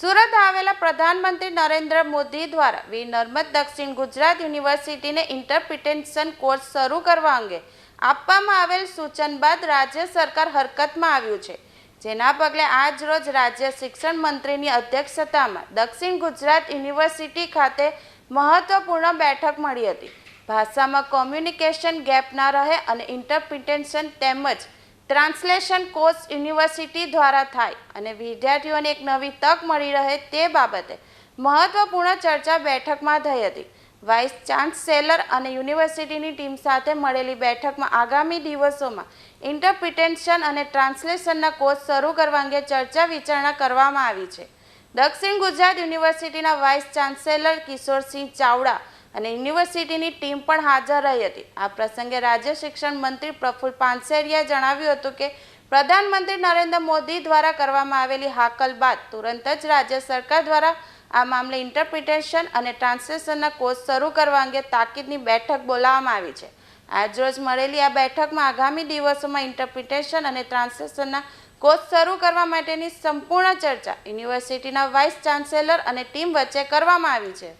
સુરત આવેલા પ્રધાનમંત્રી નરેન્દ્ર મોદી દ્વારા વી. નર્મદ દક્ષિણ ગુજરાત યુનિવર્સિટીને ઇન્ટરપ્રિટેશન કોર્સ શરૂ કરવા અંગે આપવામાં આવેલ સૂચન બાદ રાજ્ય સરકાર હરકતમાં આવ્યું છે. જેના પગલે આજ રોજ રાજ્ય શિક્ષણ મંત્રીની અધ્યક્ષતામાં દક્ષિણ ગુજરાત યુનિવર્સિટી ખાતે મહત્વપૂર્ણ બેઠક મળી હતી. ભાષામાં કોમ્યુનિકેશન ગેપ ના રહે અને ઇન્ટરપ્રિટેશન તેમજ ટ્રાન્સલેશન કોર્સ યુનિવર્સિટી દ્વારા થાય અને વિદ્યાર્થીઓને એક નવી તક મળી રહે તે બાબતે મહત્વપૂર્ણ ચર્ચા બેઠકમાં થઈ હતી. વાઇસ ચાન્સેલર અને યુનિવર્સિટીની ટીમ સાથે મળેલી બેઠકમાં આગામી દિવસોમાં ઇન્ટરપ્રિટેન્શન અને ટ્રાન્સલેશનના કોર્સ શરૂ કરવા અંગે ચર્ચા વિચારણા કરવામાં આવી છે. દક્ષિણ ગુજરાત યુનિવર્સિટીના વાઇસ ચાન્સેલર કિશોરસિંહ ચાવડા અને યુનિવર્સિટીની ટીમ પણ હાજર રહી હતી. આ પ્રસંગે રાજ્ય શિક્ષણ મંત્રી પ્રફુલ પાનસેરિયાએ જણાવ્યું હતું કે, પ્રધાનમંત્રી નરેન્દ્ર મોદી દ્વારા કરવામાં આવેલી હાકલ બાદ તુરંત જ રાજ્ય સરકાર દ્વારા આ મામલે ઇન્ટરપ્રિટેશન અને ટ્રાન્સલેશનના કોર્સ શરૂ કરવા અંગે તાકીદની બેઠક બોલાવવામાં આવી છે. આજરોજ મળેલી આ બેઠકમાં આગામી દિવસોમાં ઇન્ટરપ્રિટેશન અને ટ્રાન્સલેશનના કોર્સ શરૂ કરવા માટેની સંપૂર્ણ ચર્ચા યુનિવર્સિટીના વાઇસ ચાન્સેલર અને ટીમ વચ્ચે કરવામાં આવી છે.